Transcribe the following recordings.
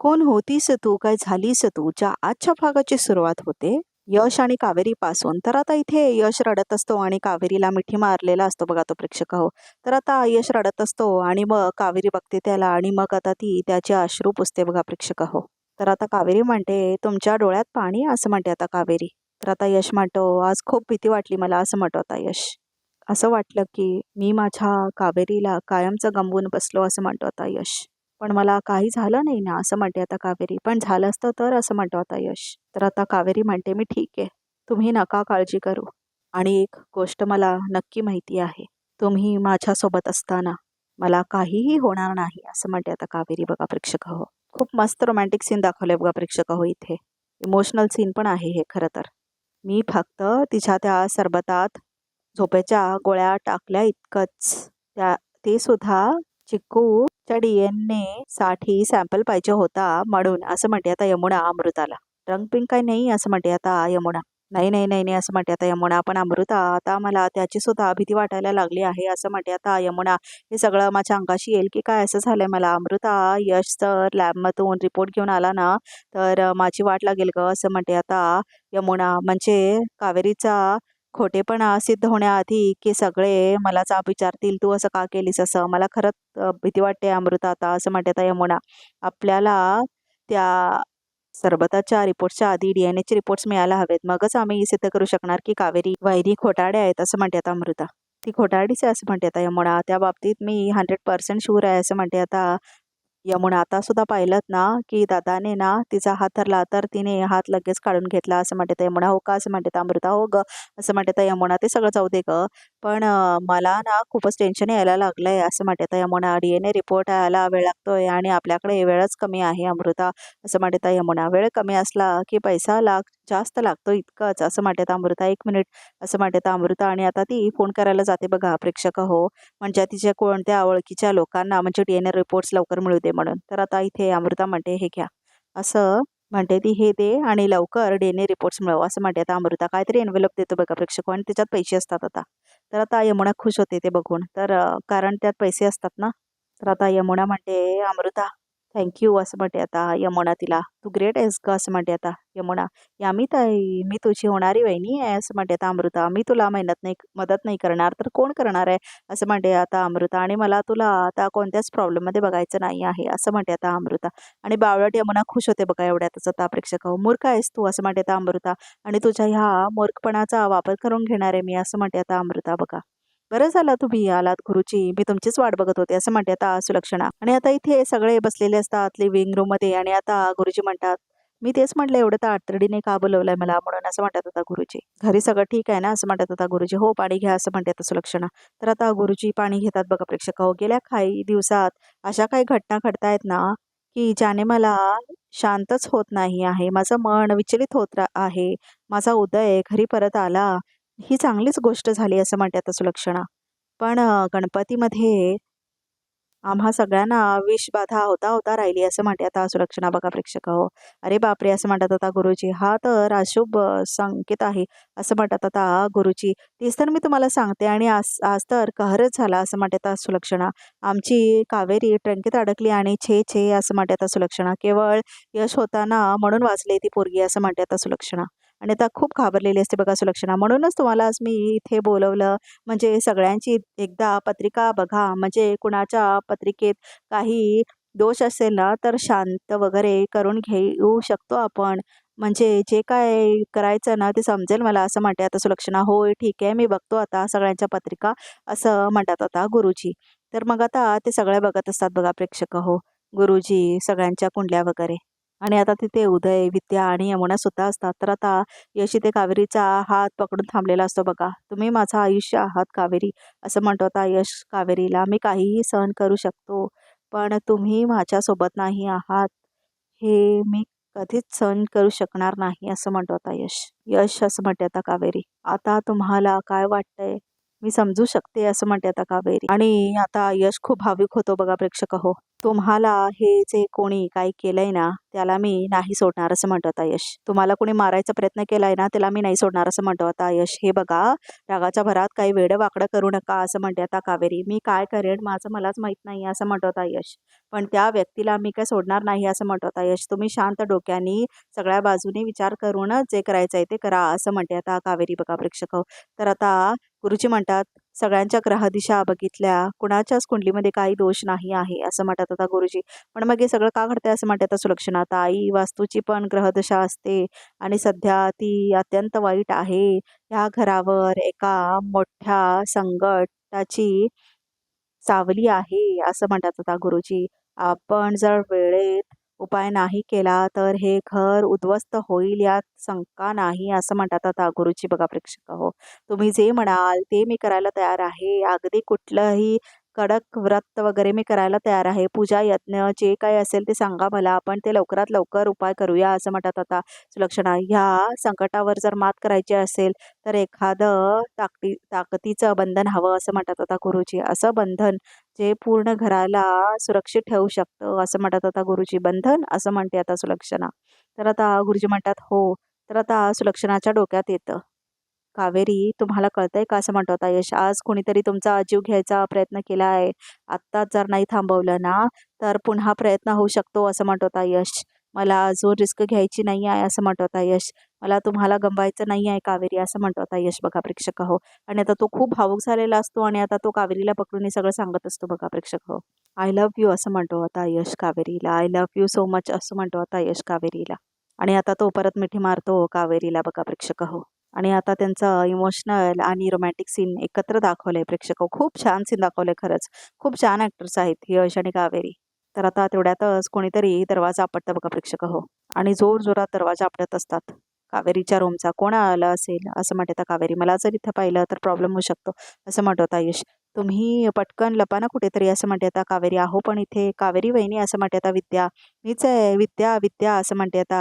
कोण होतीस तू? काय झालीस तू? ज्या आजच्या भागाची सुरुवात होते. यश आणि कावेरी पासून. तर आता इथे यश रडत असतो आणि कावेरीला मिठी मारलेला असतो. बघा तो प्रेक्षक हो तर आता यश रडत असतो आणि मग कावेरी बघते त्याला आणि मग आता ती त्याचे अश्रू पुसते बघा प्रेक्षक हो तर आता कावेरी म्हणते तुमच्या डोळ्यात पाणी असं म्हणते आता कावेरी. तर आता यश म्हणतो आज खूप भीती वाटली मला असं म्हणतो आता यश. असं वाटलं की मी माझ्या कावेरीला कायमचं गमवून बसलो असं म्हणतो आता यश. पण मला काही झालं नाही ना असं म्हणते आता कावेरी. पण झालं असतं तर असं म्हणतो आता यश. तर आता कावेरी म्हणते मी ठीक आहे. तुम्ही नका काळजी करू. आणि एक गोष्ट मला नक्की माहिती आहे. तुम्ही माझ्यासोबत असताना मला काहीही होणार नाही असं म्हणते आता कावेरी बघा प्रेक्षक हो. खूप मस्त रोमॅन्टिक सीन दाखवले बघा प्रेक्षक हो इथे. इमोशनल सीन पण आहे हे खरं तर. मी फक्त तिच्या त्या सरबतात झोपेच्या गोळ्या टाकल्या इतकंच. त्या ते सुद्धा चिक्कूच्या डी एनसाठी सॅम्पल पाहिजे होता म्हणून असं म्हणते आता यमुना अमृताला. रंग पिंक काही नाही असं म्हणते आता यमुना. नाही नाही नाही नाही असं म्हणते आता यमुना. पण अमृता आता मला त्याची सुद्धा भीती वाटायला लागली आहे असं म्हणते आता यमुना. हे सगळं माझ्या अंगाशी येईल की काय असं झालंय मला? अमृता यश तर लॅबमधून रिपोर्ट घेऊन आला ना तर माझी वाट लागेल ग असं म्हणते आता यमुना. म्हणजे कावेरीचा खोटेपणा सिद्ध होण्याआधी की सगळे मला विचारतील तू असं का केलीस असं? मला खरंच भीती वाटते अमृता आता असं म्हणते आता यमुना आपल्याला त्या सरबताच्या रिपोर्ट्सच्या आधी डी एन एचे रिपोर्ट्स मिळायला हवेत. मगच आम्ही सिद्ध करू शकणार की कावेरी वैरी खोटाडे आहेत असं म्हणते आता अमृता. ती खोटाडीच आहे असं म्हणते आता यमुना त्या बाबतीत मी हंड्रेड पर्सेंट शुअर आहे असं म्हणते आता यमुना. आता सुद्धा पाहिलं ना की दादाने ना तिचा हात धरला तर तिने हात लगेच काढून घेतला. असं म्हणते यमुना. हो का? असं म्हणते अमृता. हो ग. असं म्हणते यमुना. ते सगळं जाऊ दे ग. पण मला ना खूपच टेन्शन यायला लागलं आहे असं म्हणते Yamuna D N A report यायला वेळ लागतोय आणि आपल्याकडे वेळच कमी आहे अमृता. असं म्हणते यमुना वेळ कमी असला की पैसा लाग जास्त लागतो इतकंच. असं म्हणते अमृता. एक मिनिट असं म्हणते अमृता आणि आता ती फोन करायला जाते बघा प्रेक्षक हो म्हणजे तिच्या कोणत्या ओळखीच्या लोकांना म्हणजे डी एन ए रिपोर्ट्स लवकर मिळू दे म्हणून. तर आता इथे अमृता म्हणते हे घ्या. असं म्हणते ती हे दे आणि लवकर डी एन ए रिपोर्ट्स मिळव. असं म्हणते आता अमृता. काहीतरी एनवेलप देतो बघा प्रेक्षक. आणि त्याच्यात पैसे असतात आता. तर आता यमुना खुश होते ते बघून. तर कारण त्यात पैसे असतात ना तर आता यमुना म्हणते अमृता. थँक्यू असं म्हणते आता यमुना तिला. तू ग्रेट आहेस का असं म्हणते आता यमुना. यामी ताई मी तुझी होणारी वहिनी आहे असं म्हणते आता अमृता. मी तुला मेहनत नाही मदत नाही करणार तर कोण करणार आहे? असं म्हणते आता अमृता. आणि मला तुला आता कोणत्याच प्रॉब्लेममध्ये बघायचं नाही आहे असं म्हणते आता अमृता. आणि बावळट यमुना खुश होते बघा एवढ्यातच आता प्रेक्षक हो मूर्ख आहेस तू असं म्हणते आता अमृता. आणि तुझ्या ह्या मूर्खपणाचा वापर करून घेणार आहे मी असं म्हणते आता अमृता बघा. बरं झालं तुम्ही आलात गुरुजी मी तुमचीच वाट बघत होते असं म्हणते आता सुलक्षणा. आणि आता इथे सगळे बसलेले असतात लिव्हिंग रूममध्ये. आणि आता गुरुजी म्हणतात मी तेच म्हटलं एवढं तर आतडीने का बोलवलंय मला? म्हणून असं म्हणतात आता गुरुजी. घरी सगळं ठीक आहे ना? असं म्हणतात आता गुरुजी. हो पाणी घ्या असं म्हणते आता सुलक्षणा. तर आता गुरुजी पाणी घेतात बघा प्रेक्षक. हो गेल्या काही दिवसात अशा काही घटना घडतायत ना की ज्याने मला शांतच होत नाही आहे. माझं मन विचलित होत रा- आहे. माझा उदय घरी परत आला. ही चांगलीच गोष्ट झाली असं म्हणते आता सुलक्षणा पण गणपतीमध्ये आम्हा सगळ्यांना विषबाधा होता होता राहिली असं म्हणते आता सुलक्षणा बघा प्रेक्षक. हो. अरे बापरे! असं म्हणतात आता गुरुजी. हा तर अशुभ संकेत आहे असं म्हणतात आता गुरुजी. तेच तर मी तुम्हाला सांगते आणि आज आज तर कहरच झाला असं म्हणते आता सुलक्षणा. आमची कावेरी ट्रंकेत अडकली आणि छे छे असं म्हणते आता सुलक्षणा. केवळ यश होताना म्हणून वाचले ती पोरगी असं म्हणते आता सुलक्षणा. आणि आता खूप घाबरलेली असते बघा सुलक्षणा. म्हणूनच तुम्हाला आज मी इथे बोलवलं म्हणजे सगळ्यांची एकदा पत्रिका बघा म्हणजे कुणाच्या पत्रिकेत काही दोष असेल ना तर शांत वगैरे करून घेऊ शकतो आपण. म्हणजे जे काय करायचं ना ते समजेल मला असं म्हणते आता सुलक्षणा. होय ठीक आहे मी बघतो आता सगळ्यांच्या पत्रिका असं म्हणतात आता गुरुजी. तर मग आता ते सगळे बघत असतात बघा प्रेक्षक हो. गुरुजी सगळ्यांच्या कुंडल्या वगैरे. आणि आता तिथे उदय विद्या आणि यमुना सुद्धा असतात. तर आता यशी ते कावेरीचा हात पकडून थांबलेला असतो बघा. तुम्ही माझं आयुष्य आहात कावेरी. असं म्हणतो आता यश कावेरीला मी काहीही सहन करू शकतो पण तुम्ही माझ्यासोबत नाही आहात. हे मी कधीच सहन करू शकणार नाही असं म्हणतो आता यश. यश असं म्हणते आता कावेरी. आता तुम्हाला काय वाटतंय? मी समजू शकते असं म्हणते आता कावेरी. आणि आता यश खूप भाविक होतो बघा प्रेक्षक हो. तुम्हाला हे जे कोणी काही केलंय ना त्याला मी नाही सोडणार असं म्हणतो आता यश. तुम्हाला कोणी मारायचा प्रयत्न केलाय ना त्याला मी नाही सोडणार असं म्हणतो आता यश. हे बघा रागाच्या भरात काही वेड वाकडं करू नका असं म्हणते आता कावेरी. मी काय करेन? माझं मलाच माहीत नाही असं म्हणतो आता यश. पण त्या व्यक्तीला मी काय सोडणार नाही असं म्हणतो आता यश. तुम्ही शांत डोक्याने सगळ्या बाजूने विचार करून जे करायचं आहे ते करा असं म्हणते आता कावेरी बघा प्रेक्षक हो. तर आता गुरुजी म्हणतात सगळ्यांच्या ग्रहदिशा बघितल्या कुणाच्याच कुंडलीमध्ये काही दोष नाही आहे असं म्हणतात आता गुरुजी. पण मग हे सगळं का घडतंय असं म्हणतात सुलक्षणात आई वास्तूची पण ग्रहदशा असते आणि सध्या ती अत्यंत वाईट आहे. ह्या घरावर एका मोठ्या संकटाची सावली आहे असं म्हणतात आता गुरुजी. आपण जर वेळेत उपाय नाही केला तर हे घर उद्ध्वस्त होईल यात शंका नाही असं म्हणतात आता गुरुजी बघा प्रेक्षक हो. तुम्ही जे म्हणाल ते मी करायला तयार आहे. अगदी कुठलंही कडक व्रत वगैरे मी करायला तयार आहे. पूजा यज्ञ जे काही असेल ते सांगा मला. आपण ते लवकरात लवकर उपाय करूया असं म्हणतात आता सुलक्षणा. ह्या संकटावर जर मात करायची असेल तर एखादं ताकदी ताकदीचं बंधन हवं असं म्हणतात आता गुरुजी. असं बंधन जे पूर्ण घराला सुरक्षित ठेवू शकतं असं म्हणतात आता गुरुजी. बंधन असं म्हणते आता सुलक्षणा. तर आता गुरुजी म्हणतात हो. तर आता सुलक्षणाच्या डोक्यात येतं. कावेरी तुम्हाला कळतंय का असं म्हणतो होता यश? आज कोणीतरी तुमचा जीव घ्यायचा प्रयत्न केला आहे. आत्ताच जर नाही थांबवलं ना तर पुन्हा प्रयत्न होऊ शकतो असं म्हणतो होता यश. मला अजून रिस्क घ्यायची नाही आहे असं म्हणतो होता यश. मला तुम्हाला गंबायचं नाही आहे कावेरी असं म्हणतो आता यश बघा प्रेक्षक हो. आणि आता तो खूप भावूक झालेला असतो आणि आता तो कावेरीला पकडून सगळं सांगत असतो बघा प्रेक्षक हो. आय लव्ह यू असं म्हणतो आता Yash कावेरीला. I love you so much असं म्हणतो आता यश कावेरीला. आणि आता तो परत मिठी मारतो कावेरीला बघा प्रेक्षक हो. आणि आता त्यांचं इमोशनल आणि रोमॅन्टिक सीन एकत्र दाखवलंय. प्रेक्षक खूप छान सीन दाखवलंय खरंच. खूप छान ऍक्टर्स आहेत यश आणि कावेरी. तर आता तेवढ्यातच कोणीतरी दरवाजा आपटतं बघा प्रेक्षक हो. आणि जोर जोरात दरवाजा आपटत असतात. कावेरीच्या रूमचा कोण आला असेल? असं म्हणत कावेरी मला जर इथं पाहिलं तर प्रॉब्लेम होऊ शकतो. असं म्हणत होता आयुष तुम्ही पटकन लपाना कुठेतरी असं म्हणते आता कावेरी आहो पण इथे कावेरी वहिनी असं म्हणते आता विद्या मीच आहे विद्या विद्या असं म्हणते आता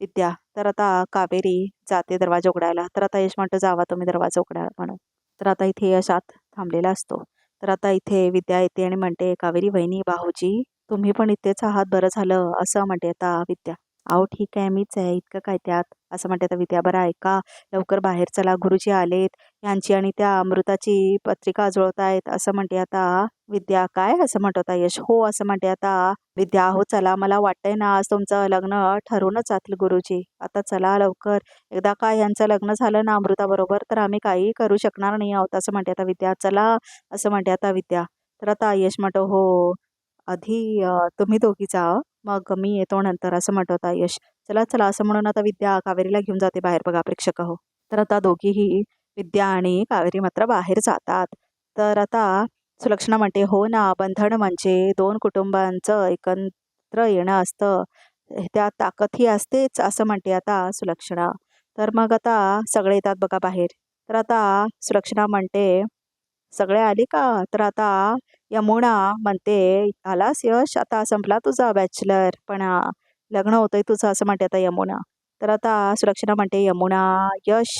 विद्या तर आता कावेरी जाते दरवाजा उघडायला तर आता यश म्हणतो जावा तुम्ही दरवाजा उघडा म्हणून. तर आता इथे यश आत थांबलेला असतो. तर आता इथे विद्या येते आणि म्हणते कावेरी वहिनी भाऊजी तुम्ही पण इथेच आहात बरं झालं असं म्हणते आता विद्या. अहो ठीक आहे मीच आहे इतकं काय त्यात? असं म्हणते. आता विद्या बरं ऐका लवकर बाहेर चला गुरुजी आलेत यांची आणि त्या अमृताची पत्रिका जुळत आहेत. असं म्हणते. आता विद्या काय असं म्हणत यश? हो असं म्हणते. आता विद्या हो चला मला वाटतंय ना आज तुमचं लग्न ठरवूनच जातील गुरुजी. आता चला लवकर. एकदा काय यांचं लग्न झालं ना अमृताबरोबर तर आम्ही काही करू शकणार नाही आहोत. असं म्हणते. आता विद्या चला असं म्हणते. आता विद्या तर आता यश म्हणतो हो आधी तुम्ही दोघी जा मग मी येतो नंतर असं म्हणत होता यश चला चला असं म्हणून आता विद्या कावेरीला घेऊन जाते बाहेर बघा प्रेक्षक हो. तर आता दोघीही विद्या आणि कावेरी मात्र बाहेर जातात. तर आता सुलक्षणा म्हणते हो ना बंधन म्हणजे दोन कुटुंबांचं एकत्र येणं असतं. त्यात ताकदही असतेच असं म्हणते आता सुलक्षणा. तर मग आता सगळे येतात बघा बाहेर. तर आता सुलक्षणा म्हणते सगळे आले का? तर आता यमुना म्हणते आलास यश? आता संपला तुझा बॅचलर पण लग्न होतंय तुझं असं म्हणते आता यमुना. तर आता सुरक्षणा म्हणते यमुना यश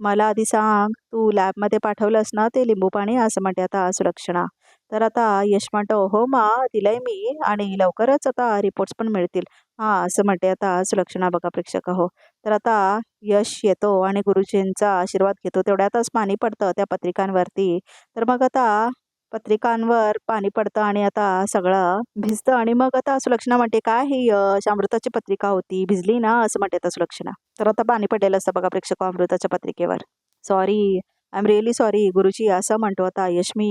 मला आधी सांग तू लॅबमध्ये पाठवलंस ना ते लिंबू पाणी? असं म्हणते आता सुरक्षणा तर आता यश म्हणतो हो मा दिलंय मी आणि लवकरच आता रिपोर्ट्स पण मिळतील. हां असं म्हणते आता सुलक्षणा बघा प्रेक्षक हो. तर आता यश येतो आणि गुरुजींचा आशीर्वाद घेतो. तेवढ्यातच पाणी पडतं त्या पत्रिकांवरती. तर मग आता पत्रिकांवर पाणी पडतं आणि आता सगळं भिजतं आणि मग आता सुलक्षणा म्हणते काय ही अमृताची पत्रिका होती. भिजली ना? असं म्हणते आता सुलक्षणा. तर आता पाणी पडलेलं असतं बघा प्रेक्षक अमृताच्या पत्रिकेवर. Sorry I am really sorry guruji असं म्हणतो आता यश मी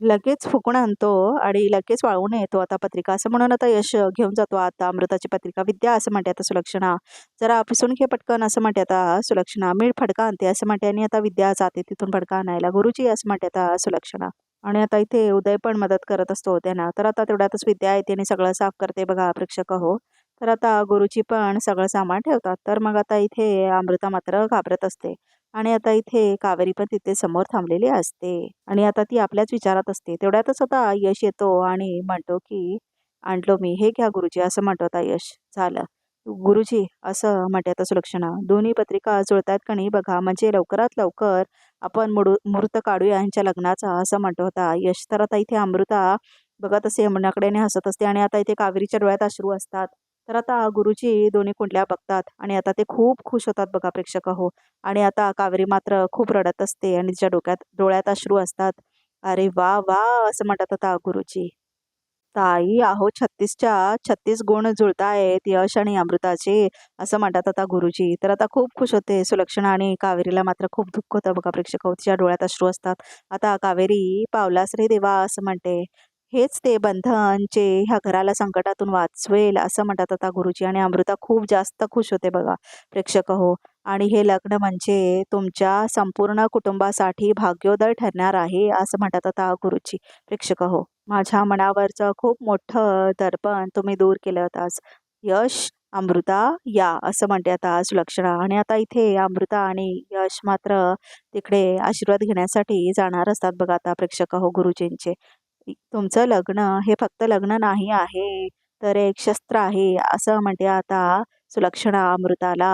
लगेच फुकून आणतो आणि लगेच वाळवून येतो आता पत्रिका. असं म्हणून आता यश घेऊन जातो आता अमृताची पत्रिका. विद्या असं म्हणते आता सुलक्षणा. जरा पिसून घे पटकन असं म्हणते आता सुलक्षणा. मी फडका आणते असं म्हणते. आणि आता विद्या जाते तिथून फडका आणायला. गुरुजी असं म्हणते आता सुलक्षणा. आणि आता इथे उदय पण मदत करत असतो त्यांना. तर आता तेवढ्यातच विद्या येते आणि सगळं साफ करते बघा प्रेक्षक हो. तर आता गुरुजी पण सगळं सामान ठेवतात. तर मग आता इथे अमृता मात्र घाबरत असते. आणि आता इथे कावेरी पण तिथे समोर थांबलेली असते. आणि आता ती आपल्याच विचारात असते. तेवढ्यातच आता यश येतो आणि म्हणतो की आणलो मी हे घ्या गुरुजी असं म्हणतो आता यश. झालं. गुरुजी असं म्हणते आता सुलक्षणा दोन्ही पत्रिका जुळतात का नाही बघा. म्हणजे लवकरात लवकर आपण मुडू मुहूर्त काढूया यांच्या लग्नाचा असं म्हणतो होता यश. तर आता इथे अमृता बघत असे यमुनाकडे हसत असते आणि आता इथे कावेरीच्या डोळ्यात अश्रू असतात. तर आता गुरुजी दोन्ही कुंडल्या बघतात आणि आता ते खूप खुश होतात बघा प्रेक्षक हो आणि आता कावेरी मात्र खूप रडत असते आणि तिच्या डोक्यात डोळ्यात अश्रू असतात. अरे वा वा असं म्हणतात आता गुरुजी. ताई अहो छत्तीसच्या छत्तीस गुण जुळतायत यश आणि अमृताचे असं म्हणतात आता गुरुजी. तर आता खूप खुश होते सुलक्षणा आणि कावेरीला मात्र खूप दुःख होतं बघा प्रेक्षक हो, तिच्या डोळ्यात अश्रू असतात. आता कावेरी पावलास रे देवा असं म्हणते. हेच ते बंधन जे ह्या घराला संकटातून वाचवेल असं म्हणतात आता गुरुजी. आणि अमृता खूप जास्त खुश होते बघा प्रेक्षक हो. आणि हे लग्न म्हणजे तुमच्या संपूर्ण कुटुंबासाठी भाग्योदय ठरणार आहे असं म्हणतात आता गुरुजी प्रेक्षक हो. माझ्या मनावरचं खूप मोठं दर्पण तुम्ही दूर केलं होतास यश अमृता या असं म्हणते आता सुलक्षणा आणि आता इथे अमृता आणि यश मात्र तिकडे आशीर्वाद घेण्यासाठी जाणार असतात बघा आता प्रेक्षक हो गुरुजींचे. तुमचं लग्न हे फक्त लग्न नाही आहे तर एक शस्त्र आहे असं म्हणते आता सुलक्षणा अमृताला.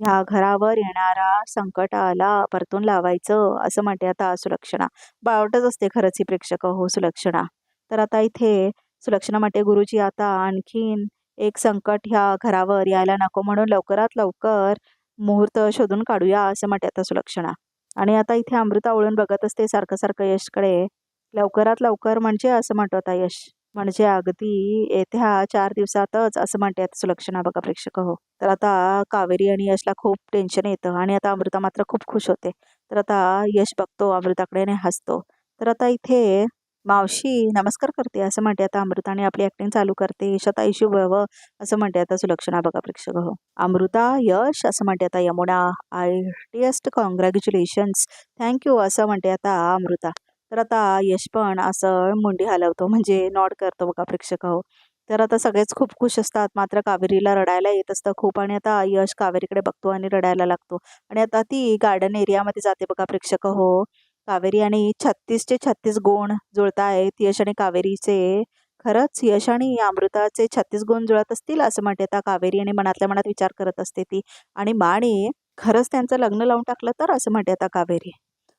ह्या घरावर येणारा संकटाला परतून लावायचं असं म्हणते आता सुलक्षणा. बावटच असते खरंच ही प्रेक्षक हो सुलक्षणा. तर आता इथे सुलक्षणा म्हणते गुरुजी आता आणखीन एक संकट ह्या घरावर यायला नको म्हणून लवकरात लवकर मुहूर्त शोधून काढूया असं म्हणते आता सुलक्षणा. आणि आता इथे अमृता ओळून बघत असते सारखं सारखं यशकडे लवकरात लवकर म्हणजे असं म्हणतो आता यश. म्हणजे अगदी येत्या चार दिवसातच असं म्हणते आता सुलक्षणा बघा प्रेक्षक हो. तर आता कावेरी आणि यशला खूप टेन्शन येतं आणि आता अमृता मात्र खूप खुश होते. तर आता यश बघतो अमृताकडे आणि हसतो. तर आता इथे मावशी नमस्कार करते असं म्हणते आता अमृताने आपली ऍक्टिंग चालू करते. यशात शुभ व्हावं असं म्हणते आता सुलक्षणा बघा प्रेक्षक हो. अमृता यश असं म्हणते आता Yamuna I artist congratulations thank you असं म्हणते आता अमृता. तर आता यश पण असं मुंडी हलवतो म्हणजे नॉड करतो बघा प्रेक्षक हो तर आता सगळेच खूप खुश असतात मात्र कावेरीला रडायला येत असतं खूप आणि आता यश कावेरीकडे बघतो आणि रडायला लागतो. आणि आता ती गार्डन एरियामध्ये जाते बघा प्रेक्षक हो. कावेरी आणि छत्तीसचे छत्तीस गुण जुळतायत यश आणि कावेरीचे. खरंच यश आणि अमृताचे छत्तीस गुण जुळत असतील असं म्हणते आता कावेरी आणि मनातल्या मनात विचार करत असते ती. आणि माने खरंच त्यांचं लग्न लावून टाकलं तर असं म्हणते आता कावेरी.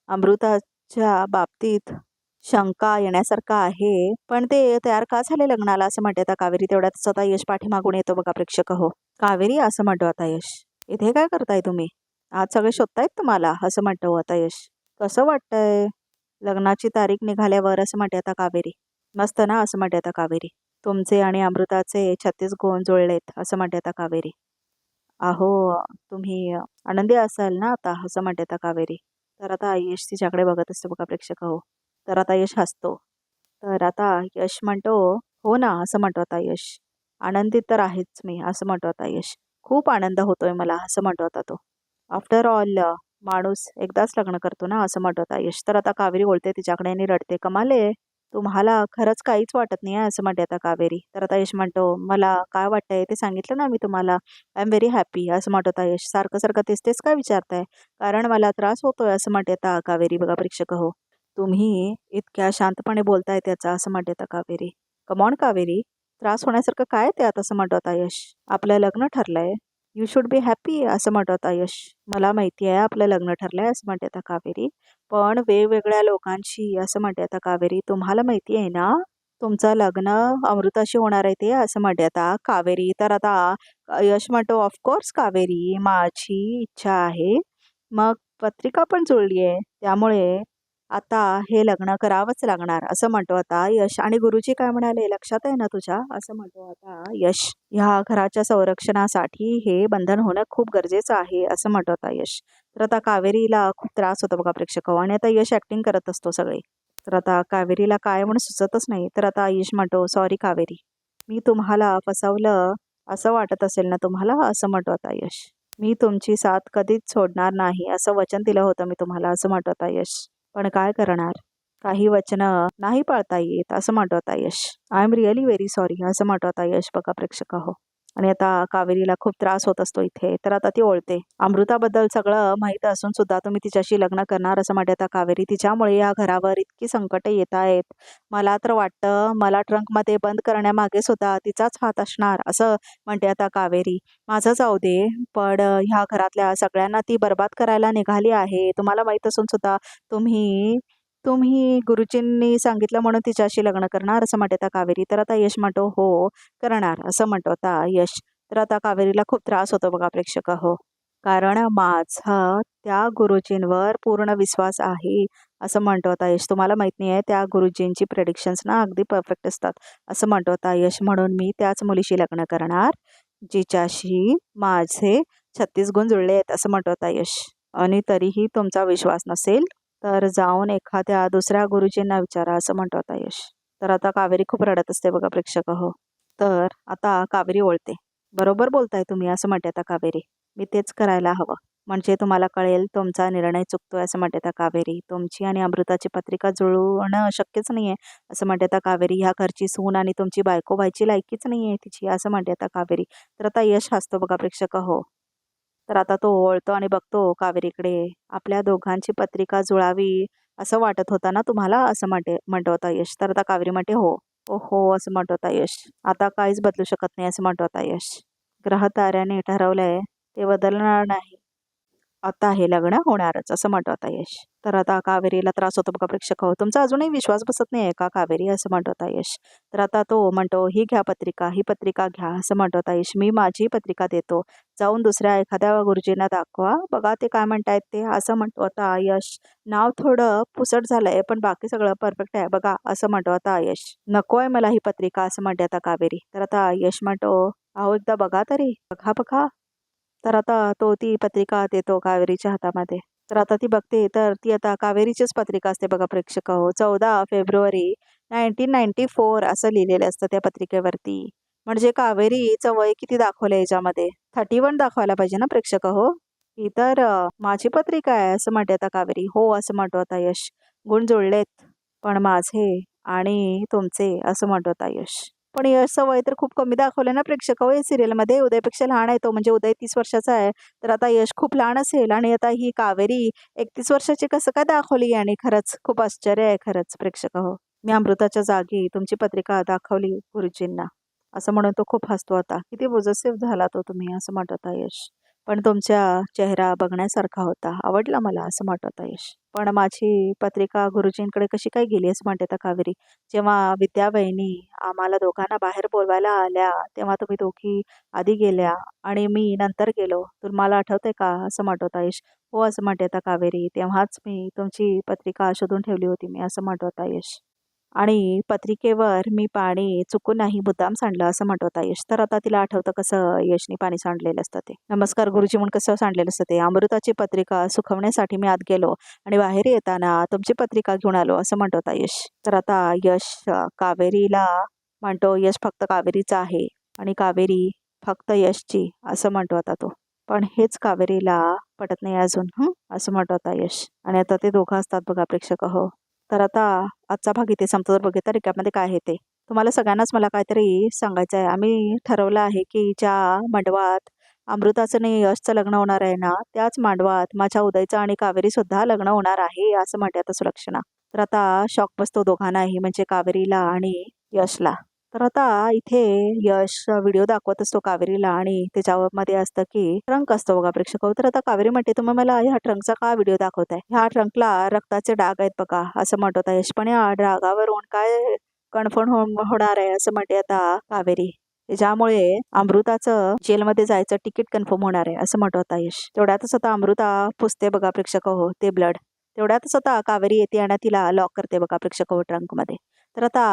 अमृता अमृताच्या बाबतीत शंका येण्यासारखं आहे. पण ते तयार का झाले लग्नाला असं म्हणते आता कावेरी? तेवढ्यात स्वतः यश पाठीमागून येतो बघा प्रेक्षक हो. कावेरी असं म्हणतो आता यश. इथे काय करताय तुम्ही? आज सगळे शोधतायत तुम्हाला असं म्हणतो हो आता यश. कसं वाटतंय? लग्नाची तारीख निघाल्यावर असं म्हणते आता कावेरी. मस्त ना असं म्हणते आता कावेरी. तुमचे आणि अमृताचे छत्तीस गुण जुळलेत असं म्हणते आता कावेरी. अहो तुम्ही आनंदी असाल ना आता असं म्हणते आता कावेरी. तर आता यश तिच्याकडे बघत असतो बघा प्रेक्षक हो. तर आता यश हसतो. तर आता यश म्हणतो हो ना असं म्हणतो आता यश. आनंदित तर आहेच मी असं म्हणतो आता यश. खूप आनंद होतोय मला असं म्हणतो आता तो. आफ्टर ऑल माणूस एकदाच लग्न करतो ना असं म्हणतो आता यश. तर आता कावेरी बोलते तिच्याकडे आणि रडते कमाले तुम्हाला खरंच काहीच वाटत नाही आहे असं म्हणते आता कावेरी. तर आता यश म्हणतो मला काय वाटतंय ते सांगितलं ना मी तुम्हाला. आय एम व्हेरी हॅपी असं म्हणतो यश. सारखं सारखं तेच तेच काय विचारताय? कारण मला त्रास होतोय असं म्हणते आता कावेरी बघा परीक्षक हो. तुम्ही इतक्या शांतपणे बोलताय त्याचा असं म्हणते आता कावेरी. कमॉन कावेरी. त्रास होण्यासारखं काय ते आता असं म्हणतो आता यश. आपलं लग्न ठरलंय. यू शुड बी हॅपी असं म्हणतो आता यश मला माहिती आहे आपलं लग्न ठरलंय असं म्हणते आता कावेरी. पण वेगवेगळ्या लोकांशी असं म्हणते आता कावेरी. तुम्हाला माहिती आहे ना तुमचं लग्न अमृताशी होणार आहे ते असं म्हणते आता कावेरी. तर आता यश म्हणतो ऑफकोर्स कावेरी माझी इच्छा आहे. मग पत्रिका पण जुळली आहे. त्यामुळे आता हे लग्न करावंच लागणार असं म्हणतो आता यश. आणि गुरुजी काय म्हणाले लक्षात आहे ना तुझ्या? असं म्हणतो आता यश. ह्या घराच्या संरक्षणासाठी हे बंधन होणं खूप गरजेचं आहे असं म्हणतो आता यश. तर आता कावेरीला खूप त्रास होतो बघा प्रेक्षक. आणि आता यश ऍक्टिंग करत असतो सगळे. तर आता कावेरीला काय म्हणून सुचतच नाही. तर आता यश म्हणतो सॉरी कावेरी मी तुम्हाला फसवलं असं वाटत असेल ना तुम्हाला? असं म्हणतो आता यश. मी तुमची साथ कधीच सोडणार नाही असं वचन दिलं होतं मी तुम्हाला असं म्हणतो आता यश. पण काय करणार? काही वचनं नाही पाळता येत असं म्हणतो आता Yash. I am really very sorry असं म्हणतो आता यश बघा प्रेक्षक हो आणि आता कावेरीला खूप त्रास होत असतो इथे. तर आता ती ओळते. अमृताबद्दल सगळं माहीत असून सुद्धा तुम्ही तिच्याशी लग्न करणार असं म्हणते आता कावेरी तिच्यामुळे या घरावर इतकी संकटं येत आहेत. मला तर वाटतं मला ट्रंकमध्ये बंद करण्यामागे सुद्धा तिचाच हात असणार असं म्हणते आता कावेरी. माझं जाऊ दे पण ह्या घरातल्या सगळ्यांना ती बर्बाद करायला निघाली आहे. तुम्हाला माहीत असून सुद्धा तुम्ही तुम्ही गुरुजींनी सांगितलं म्हणून तिच्याशी लग्न करणार असं म्हटता कावेरी. तर आता यश म्हणतो हो करणार असं म्हणतो आता यश. तर आता कावेरीला खूप त्रास होतो बघा प्रेक्षक हो. कारण माझा त्या गुरुजींवर पूर्ण विश्वास आहे असं म्हणतो आता यश. तुम्हाला माहीत नाही आहे त्या गुरुजींची प्रेडिक्शन्स ना अगदी परफेक्ट असतात असं म्हणतो आता यश. म्हणून मी त्याच मुलीशी लग्न करणार जिच्याशी माझे छत्तीस गुण जुळले आहेत असं म्हणतो आता यश. आणि तरीही तुमचा विश्वास नसेल तर जाऊन एखाद्या दुसऱ्या गुरुजींना विचारा असं म्हणतो आता यश. तर आता कावेरी खूप रडत असते बघा प्रेक्षक हो. तर आता कावेरी ओळते. बरोबर बोलताय तुम्ही असं म्हणते आता कावेरी. मी तेच करायला हवं. म्हणजे तुम्हाला कळेल तुमचा निर्णय चुकतोय असं म्हणते आता कावेरी. तुमची आणि अमृताची पत्रिका जुळवणं शक्यच नाही आहे असं म्हणते आता कावेरी. ह्या घरची सून आणि तुमची बायको व्हायची लायकीच नाही आहे तिची असं म्हणते आता कावेरी. तर आता यश हसतो बघा प्रेक्षक हो. तर आता तो ओळतो आणि बघतो कावेरीकडे आपल्या दोघांची पत्रिका जुळावी असं वाटत होता ना तुम्हाला? असं म्हणते म्हणतो होता यश. तर आता कावेरी म्हणते हो. ओ हो असं म्हणतो होता यश. आता काहीच बदलू शकत नाही असं म्हणतो होता यश. ग्रह ताऱ्याने ठरवलंय ते बदलणार नाही. आता हे लग्न होणारच असं म्हणतो आता यश. तर आता कावेरीला त्रास होतो बघा प्रेक्षक हो. तुमचा अजूनही विश्वास बसत नाही आहे का कावेरी? असं म्हणतो आता यश. तर आता तो म्हणतो ही घ्या पत्रिका ही पत्रिका घ्या असं म्हणतो आता यश. मी माझी पत्रिका देतो. जाऊन दुसऱ्या एखाद्या गुरुजींना दाखवा. बघा ते काय म्हणतायत ते असं म्हणतो आता यश. नाव थोडं पुसट झालंय पण बाकी सगळं परफेक्ट आहे. बघा असं म्हणतो आता यश. नको आहे मला ही पत्रिका असं म्हणते आता कावेरी. तर आता यश म्हणतो अहो एकदा बघा तरी. बघा बघा. तर आता तो ती पत्रिका देतो कावेरीच्या हातामध्ये. तर आता ती बघते तर ती आता कावेरीचीच पत्रिका असते बघा प्रेक्षक. हो चौदा फेब्रुवारी नाईन्टीन नाईन्टी फोर असं लिहिलेलं असतं त्या पत्रिकेवरती. म्हणजे कावेरीचं वय किती दाखवलं याच्यामध्ये? थर्टी वन दाखवायला पाहिजे ना प्रेक्षक हो? ही तर माझी पत्रिका आहे असं म्हणते आता कावेरी. हो असं म्हणतो आता यश. गुण जुळलेत पण माझे आणि तुमचे असं म्हणतो आता यश. पण यश वय तर खूप कमी दाखवलं ना प्रेक्षक. हो या सिरियलमध्ये उदयपेक्षा लहान आहे तो म्हणजे उदय तीस वर्षाचा आहे. तर आता यश खूप लहान असेल आणि आता ही कावेरी एकतीस वर्षाची कसं काय दाखवली आणि खरंच खूप आश्चर्य आहे खरंच प्रेक्षक हो. मी अमृताच्या जागी तुमची पत्रिका दाखवली गुरुजींना. असं म्हणून तो खूप हसतो आता. किती पॉझिटिव्ह झाला तो तुम्ही असं म्हणत होता यश. पण तुमचा चेहरा बघण्यासारखा होता. आवडला मला असं म्हणत होता यश. पण माझी पत्रिका गुरुजींकडे कशी काय गेली असं म्हणते कावेरी? जेव्हा विद्यावहिनी आम्हाला दोघांना बाहेर बोलवायला आल्या तेव्हा तुम्ही दोघी आधी गेल्या आणि मी नंतर गेलो. तुम्हाला आठवते का असं म्हणत होता यश? हो असं म्हणते आता कावेरी. तेव्हाच मी तुमची पत्रिका शोधून ठेवली होती मी असं म्हणत होता यश. आणि पत्रिकेवर मी पाणी चुकून नाही मुद्दाम सांडलं असं म्हणत होता यश तर आता तिला आठवतं कसं यशनी पाणी सांडलेलं असतं ते. नमस्कार गुरुजी म्हणून कसं सांडलेलं असतं ते? अमृताची पत्रिका सुखवण्यासाठी मी आत गेलो आणि बाहेर येताना तुमची पत्रिका घेऊन आलो असं म्हणत होता यश. तर आता यश कावेरीला म्हणतो यश फक्त कावेरीचा आहे आणि कावेरी फक्त यशची असं म्हणतो आता तो. पण हेच कावेरीला पटत नाही अजून असं म्हणत होता यश. आणि आता ते दोघं असतात बघा प्रेक्षक हो तर आता आजचा भाग इथे संपतो. तर बघितला रिकॅपमध्ये काय आहे ते. तुम्हाला सगळ्यांनाच मला काहीतरी सांगायचं आहे. आम्ही ठरवलं आहे की ज्या मंडवात अमृताचं आणि यशचं लग्न होणार आहे ना त्याच मांडवात माझ्या उदयचं आणि कावेरीसुद्धा लग्न होणार आहे असं म्हणते आता सुलक्षणा. तर आता शॉक बसतो दोघांनाही म्हणजे कावेरीला आणि यशला. तर आता इथे यश व्हिडिओ दाखवत असतो कावेरीला आणि त्याच्यामध्ये असतं की ट्रंक असतो बघा प्रेक्षक हो. तर आता कावेरी म्हणते तुम्ही मला ह्या ट्रंकचा का व्हिडिओ दाखवताय? ह्या ट्रंकला रक्ताचे डाग आहेत बघा असं म्हणत होता यश. पण या डागावरून काय कन्फर्म हो-, होणार आहे? असं म्हणते आता कावेरी. ज्यामुळे अमृताचं जेलमध्ये जायचं तिकीट कन्फर्म होणार आहे असं म्हणत होता यश. तेवढ्यातच आता अमृता पुसते बघा प्रेक्षक हो ते ब्लड. तेवढ्यातच आता कावेरी येते आणि तिला लॉक करते बघा प्रेक्षक हो ट्रंकमध्ये. तर आता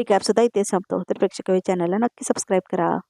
रिकॅप सुद्धा इथे संपतो. तर प्रेक्षक चॅनलला नक्की सबस्क्राईब करा.